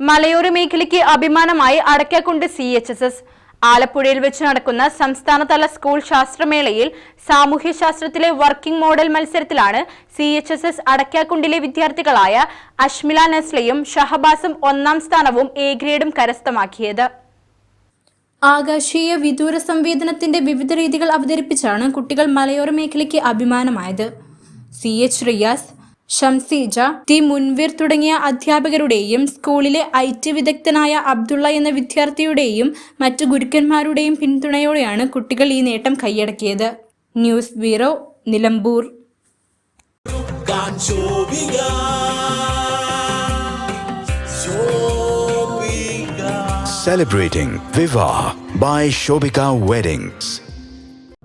മലയോര മേഖലയ്ക്ക് അഭിമാനമായി Adakkakundu C H S S ആലപ്പുഴയിൽ വെച്ച് നടക്കുന്ന സംസ്ഥാനതല സ്കൂൾ ശാസ്ത്രമേളയിൽ സാമൂഹ്യശാസ്ത്രത്തിലെ വർക്കിംഗ് മോഡൽ മത്സരത്തിലാണ് സി എച്ച് എസ് എസ് അടയ്ക്കാക്കുണ്ടിലെ വിദ്യാർത്ഥികളായ അഷ്മില നസ്ലയും ഷഹബാസും ഒന്നാം സ്ഥാനവും എ ഗ്രേഡും കരസ്ഥമാക്കിയത്. ആകാശീയ വിദൂര സംവേദനത്തിന്റെ വിവിധ രീതികൾ അവതരിപ്പിച്ചാണ് കുട്ടികൾ മലയോര മേഖലയ്ക്ക് അഭിമാനമായത്. C H Riyas Shamseeja T Munveer തുടങ്ങിയ അധ്യാപകരുടെയും സ്കൂളിലെ ഐ ടി വിദഗ്ധനായ അബ്ദുള്ള എന്ന വിദ്യാർത്ഥിയുടെയും മറ്റു ഗുരുക്കന്മാരുടെയും പിന്തുണയോടെയാണ് കുട്ടികൾ ഈ നേട്ടം കൈയടക്കിയത് news bureau Nilambur Celebrating Viva by Shobika Weddings.